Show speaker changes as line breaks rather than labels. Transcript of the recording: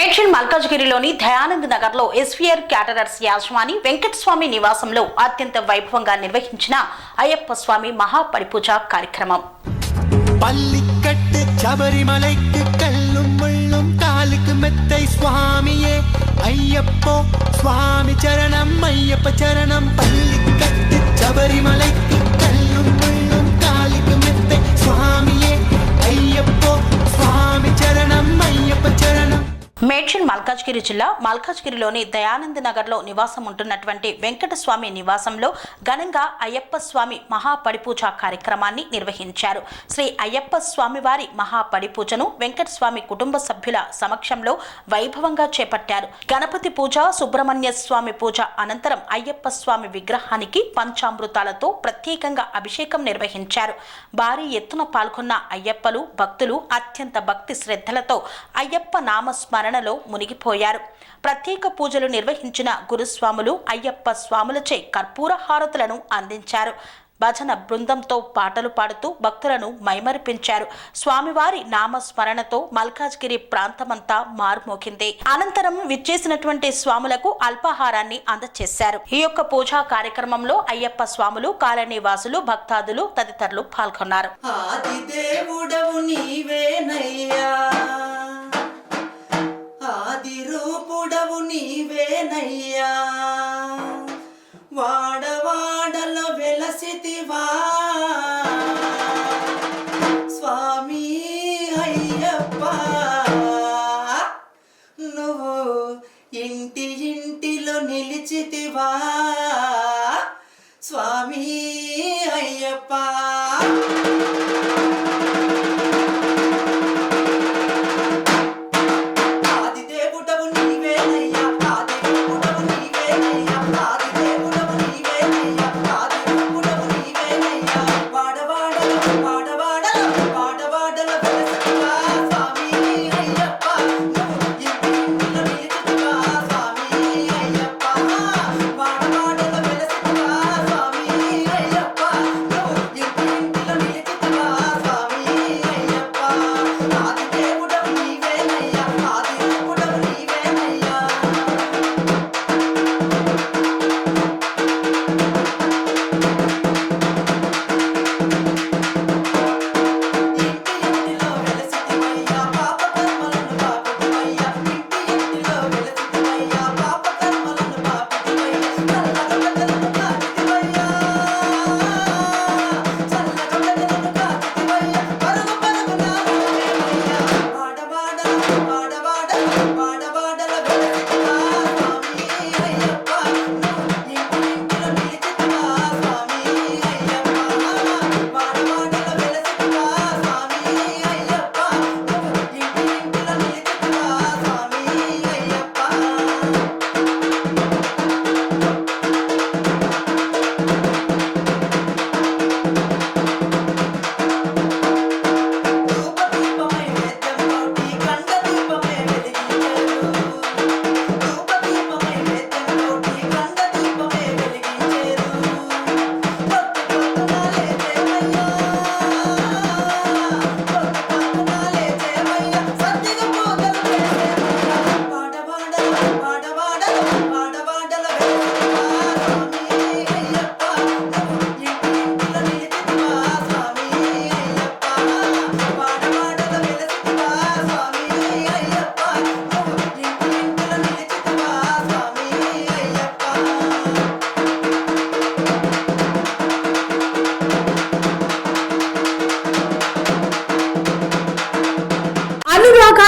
మేడ్చల్ మల్కాజ్గిరిలోని దయానంద్ నగర్ లో SVR caterers యాజమాని Venkataswamy నివాసంలో అత్యంత వైభవంగా నిర్వహించిన అయ్యప్ప స్వామి మహాపరిపూజ కార్యక్రమం
பள்ளிக்கட்டு சபரிமலைக்கு கல்லும் முள்ளும் காலுக்கு மெத்தை சுவாமியே ஐயப்போ சுவாமி சரணம் ஐயப்ப சரணம் பள்ளிக்கட்டு சபரிமலைக்கு
మేడ్చల్ మల్కాజ్గిరి జిల్లా మల్కాజ్గిరిలోని దయానంద్ నగర్లో నివాసం ఉంటున్నటువంటి వెంకటస్వామి నివాసంలో ఘనంగా అయ్యప్ప స్వామి మహాపడిపూజ కార్యక్రమాన్ని నిర్వహించారు. శ్రీ అయ్యప్ప స్వామి వారి మహాపడిపూజను వెంకటస్వామి కుటుంబ సభ్యుల సమక్షంలో వైభవంగా చేపట్టారు. గణపతి పూజ సుబ్రహ్మణ్య స్వామి పూజ అనంతరం అయ్యప్ప స్వామి విగ్రహానికి పంచామృతాలతో ప్రత్యేకంగా అభిషేకం నిర్వహించారు. భారీ ఎత్తున పాల్గొన్న అయ్యప్పలు భక్తులు అత్యంత భక్తి శ్రద్ధలతో అయ్యప్ప నామస్మరణలో మునిగిపోయారు. ప్రత్యేక పూజలు నిర్వహించిన గురుస్వాములు అయ్యప్ప స్వాములచే కర్పూర హారతులను అందించారు. భజన బృందంతో పాటలు పాడుతూ భక్తులను మైమరిపించారు. స్వామివారి నామస్మరణతో మల్కాజ్గిరి ప్రాంతమంతా మారుమోగింది. అనంతరం విచ్చేసినటువంటి స్వాములకు అల్పాహారాన్ని అందజేశారు ఈ యొక్క పూజా కార్యక్రమంలో అయ్యప్ప స్వాములు కాలనీ వాసులు భక్తాదులు తదితరులు పాల్గొన్నారు.
నిలిచితివా? స్వామి అయ్యప్ప.